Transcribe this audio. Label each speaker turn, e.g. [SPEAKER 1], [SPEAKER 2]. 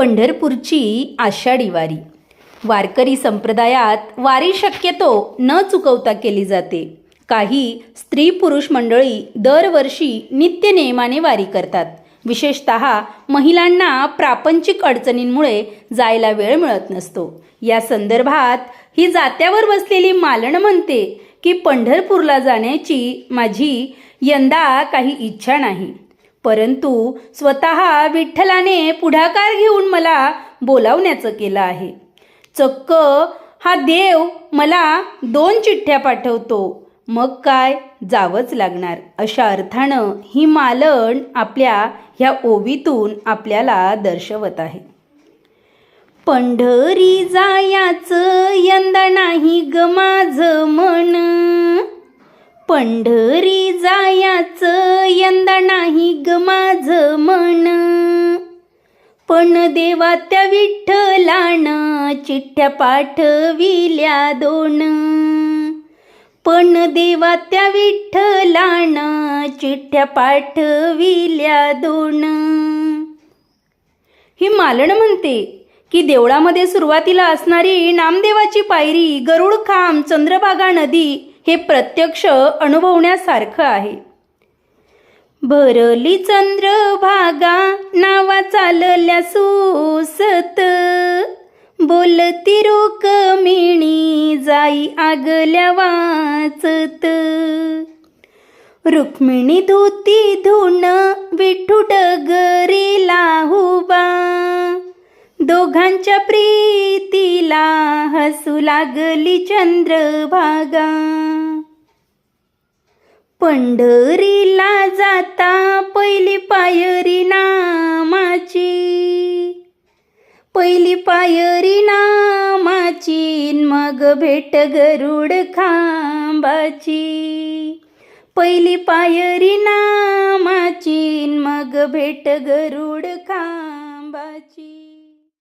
[SPEAKER 1] पंढरपूरची आषाढी वारी. वारकरी संप्रदायात वारी शक्यतो न चुकवता केली जाते. काही स्त्री पुरुष मंडळी दरवर्षी नित्यनेमाने वारी करतात. विशेषत महिलांना प्रापंचिक अडचणींमुळे जायला वेळ मिळत नसतो. या संदर्भात ही जात्यावर बसलेली मालण म्हणते की पंढरपूरला जाण्याची माझी यंदा काही इच्छा नाही. परंतु स्वतः विठ्ठलाने पुढाकार घेऊन मला बोलावण्याचं केलं आहे. चक्क हा देव मला दोन चिठ्ठ्या पाठवतो. मग काय? जावंच लागणार. अशा अर्थानं ही मालण आपल्या ह्या ओवीतून आपल्याला दर्शवत आहे. पंढरी जायाचं यंदा नाही ग माझं मन. पंढरी जायाचं नाही ग माझं मन. पण देवा त्या विठ्ठलान चिठ्ठ्या पाठविल्या दोन. पण देवा त्या विठ्ठलान चिठ्ठ्या पाठविल्या दोन. ही मालण म्हणते की देवळामध्ये सुरुवातीला असणारी नामदेवाची पायरी गरुड खांब चंद्रभागा नदी हे प्रत्यक्ष अनुभवण्यासारखं आहे. भरली चंद्रभागा नावा चालल्या सुसत. बोलती रुक्मिणी जाई आगल्या वाचत. रुक्मिणी धुती धुन विठू डगरी लाहुबा. दोघांच्या प्रीतीला हसू लागली चंद्रभागा. पंढरीला जाता पहिली पायरी नामाची. पहिली पायरी नामाची मग भेट गरुड खांबाची. पहिली पायरी नामाची मग भेट गरुड खांबाची.